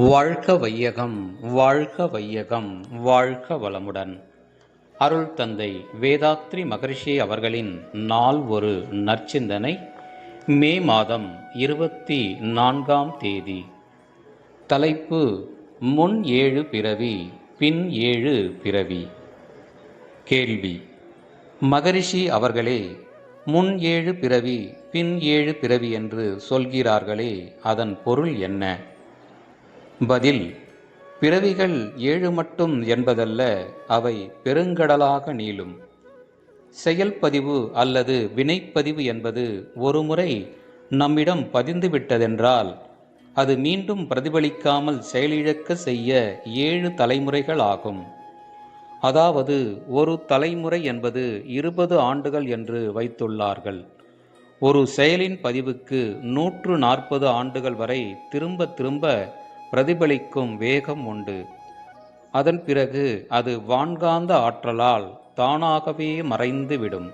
வாழ்க வையகம் வாழ்க வையகம் வாழ்க வளமுடன். அருள் தந்தை வேதாத்ரி மகரிஷி அவர்களின் நாள் ஒரு நற்சிந்தனை மே மாதம் இருபத்தி நான்காம் தேதி. தலைப்பு முன் ஏழு பிறவி பின் ஏழு பிறவி. கேள்வி மகரிஷி அவர்களே முன் ஏழு பிறவி பின் ஏழு பிறவி என்று சொல்கிறார்களே அதன் பொருள் என்ன? பதில் பிறவிகள் ஏழு மட்டும் என்பதல்ல அவை பெருங்கடலாக நீளும். செயல்பதிவு அல்லது வினைப்பதிவு என்பது ஒருமுறை நம்மிடம் பதிந்து விட்டதென்றால் அது மீண்டும் பிரதிபலிக்காமல் செயலிழக்க செய்ய ஏழு தலைமுறைகள் ஆகும். அதாவது ஒரு தலைமுறை என்பது இருபது ஆண்டுகள் என்று வைத்துள்ளார்கள். ஒரு செயலின் பதிவுக்கு நூற்று நாற்பது ஆண்டுகள் வரை திரும்ப திரும்ப பிரதிபலிக்கும் வேகம் உண்டு. அதன் பிறகு அது வான்காந்த ஆற்றலால் தானாகவே மறைந்துவிடும்.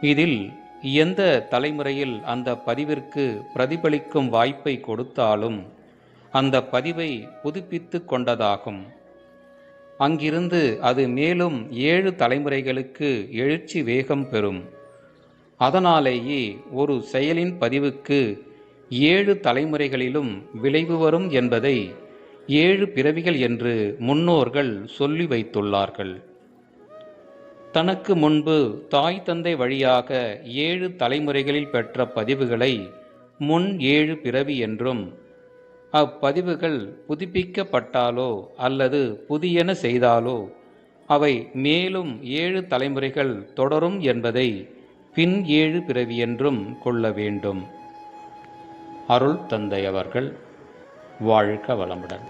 இதில் எந்த தலைமுறையில் அந்த பதிவிற்கு பிரதிபலிக்கும் வாய்ப்பை கொடுத்தாலும் அந்த பதிவை புதுப்பித்து கொண்டதாகும். அங்கிருந்து அது மேலும் ஏழு தலைமுறைகளுக்கு எழுச்சி வேகம் பெறும். அதனாலேயே ஒரு செயலின் பதிவுக்கு ஏழு தலைமுறைகளிலும் விளைவு வரும் என்பதை ஏழு பிறவிகள் என்று முன்னோர்கள் சொல்லி வைத்துள்ளார்கள். தனக்கு முன்பு தாய் தந்தை வழியாக ஏழு தலைமுறைகளில் பெற்ற பதிவுகளை முன் ஏழு பிறவி என்றும் அப்பதிவுகள் புதுப்பிக்கப்பட்டாலோ அல்லது புதியன செய்தாலோ அவை மேலும் ஏழு தலைமுறைகள் தொடரும் என்பதை பின் ஏழு பிறவி என்றும் கொள்ள வேண்டும். அருள் தந்தை அவர்கள் வாழ்க வளமுடன்.